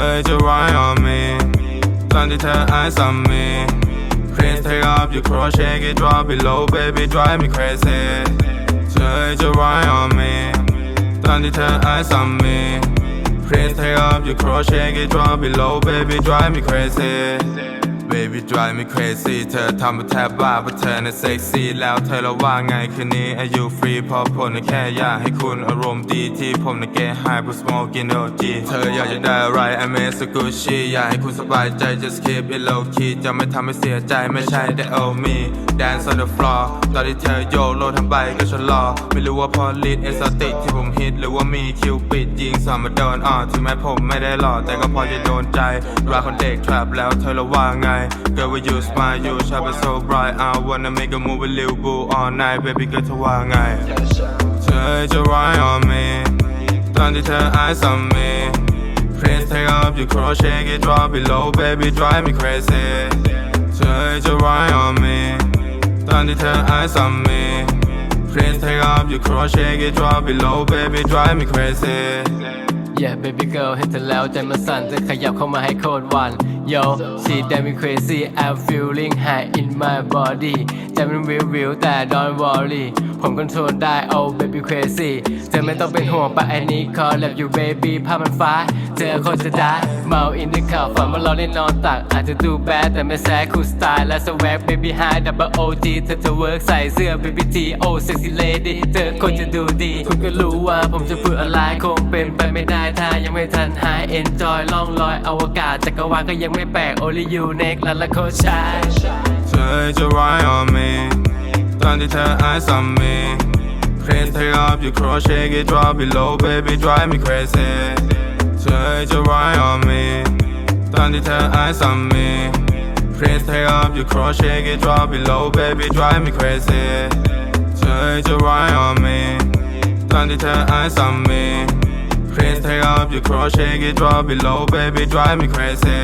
her to ride on me. Landed her eyes on me. Please take off your cross, shake it, drop below, baby, drive me crazy. Tell her ride on me. Landed her eyes on me. Please take off your cross, shake it, drop below, baby, drive me crazy. Baby drive me crazy เธอทำมาแทบบ้าเพราะเธอน่ะเซ็กซี่แล้วเธอละว่าไงคืนนี้อายุฟรีพราะผมน่ะแค่อยากให้คุณอารมณ์ดีที่ผมน่ะ get high เพราะ smoking OG เธออยากจะได้อะไร I mean so Gucci อยากให้คุณสบายใจ just keep it low key จะไม่ทำให้เสียใจไม่ใช่ that oh me dance on the floor ตอนที่เธอโยโลทั้งใบก็ชะลอ ไม่รู้ว่าพอลีดเอสติกที่ผมฮิตหรือว่ามีคิวปิดยิงสามมาโดนอ่อถึงแม้ผมไม่ได้หล่อแต่ก็พอจะโดนใจรักคนเด็ก trap แล้วเธอละว่าไง Girl with you smile you shine so bright I wanna make a move with Lil Boo all night baby girl เธอว่าไง เธอจะ ride on me ตอนที่เธอ eyes on me Please take off your crochet get drop it low baby drive me crazy เธอจะ ride on me ตอนที่เธอ eyes on me Please take off your crochet get drop it low baby drive me crazy Yeah baby girl เห็นเธอแล้วใจมันสั่นจะขยับเข้ามาให้โคตรหวัน Yo she damn me crazy I'm feeling high in my body ใจมันวิววิวแต่ don't worry ผมคอนโทรลได้ oh baby crazy เธอไม่ต้องเป็นห่วงปะไอ้นี้ call love you baby ภาพมันฟ้าเธอคนจะได้เมาอินในข่าวฝันว่าเราได้นอนตัก อาจจะดูแบดแต่ไม่แซ่คูสไตล์และสวัก baby high double OG เธอจะเวิร์กใส่เสื้อ baby T oh sexy lady เธอคนจะดูดี คุณก็รู้ว่าผมจะพูดอะไรคงเป็นไปไม่ได้ถ้ายังไม่ทันหาย enjoy ล่องลอยอวกาศจักรวาลก็ยังไมแปลก only you next และละโคชาย เธอจะ ride on me ตอนที่เธอ eyes on me Please take off your crochet get drop it low baby drive me crazy เธอจะ ride on me ตอนที่เธอ eyes on me Please take off your crochet get drop it low baby drive me crazy เธอจะ ride on me ตอนที่เธอ eyes on me Please take off your crochet get drop it low baby drive me crazy